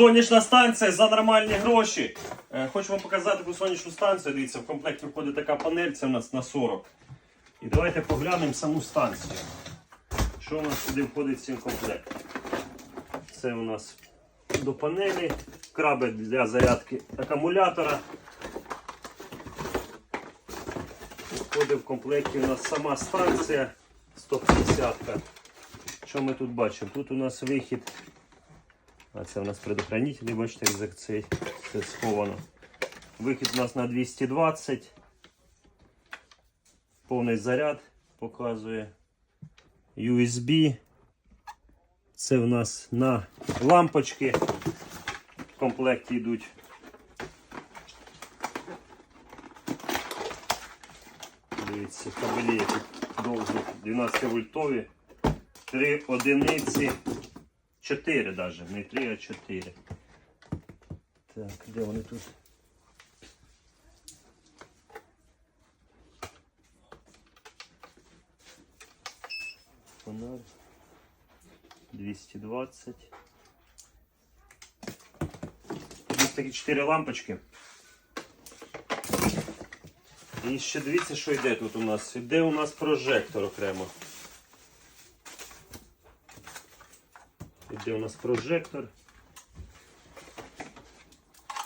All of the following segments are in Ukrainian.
Сонячна станція за нормальні гроші. Е, Хочу вам показати таку сонячну станцію. Дивіться, в комплекті входить така панель, це у нас на 40. І давайте поглянемо саму станцію. Що у нас сюди входить в цей комплект? Це у нас до панелі, краби для зарядки акумулятора. Входить в комплекті у нас сама станція 150. Що ми тут бачимо? Тут у нас вихід. А це у нас предохранителі, бачите, як цей це сховано. Вихід у нас на 220. Повний заряд показує. USB. Це в нас на лампочки. В комплекті йдуть. Дивіться, кабелі які довгі, 12 вольтові. 3 одиниці. 4 навіть, не 3, а 4. Так, де вони тут? Фонарь. 220. Ось такі 4 лампочки. І ще дивіться, що йде тут у нас. Іде у нас прожектор окремо. Іде у нас прожектор.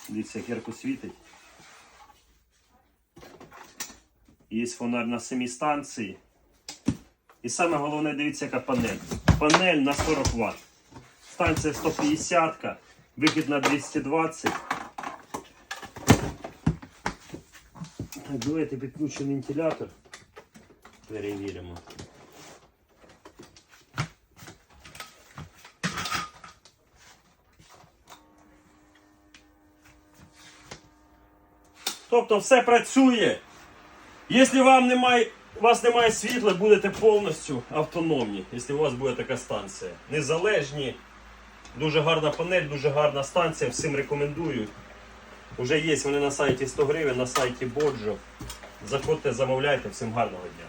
Дивіться, як ярко світить. Є фонарь на самій станції. І саме головне, дивіться, яка панель. Панель на 40 Вт. Станція 150, вихід на 220. Так, давайте підключимо вентилятор. Перевіримо. Тобто все працює. Якщо вам немає, у вас немає світла, будете повністю автономні, якщо у вас буде така станція. Незалежні, дуже гарна панель, дуже гарна станція, всім рекомендую. Уже є вони на сайті 100 гривень, на сайті Боджо. Заходьте, замовляйте, всім гарного дня.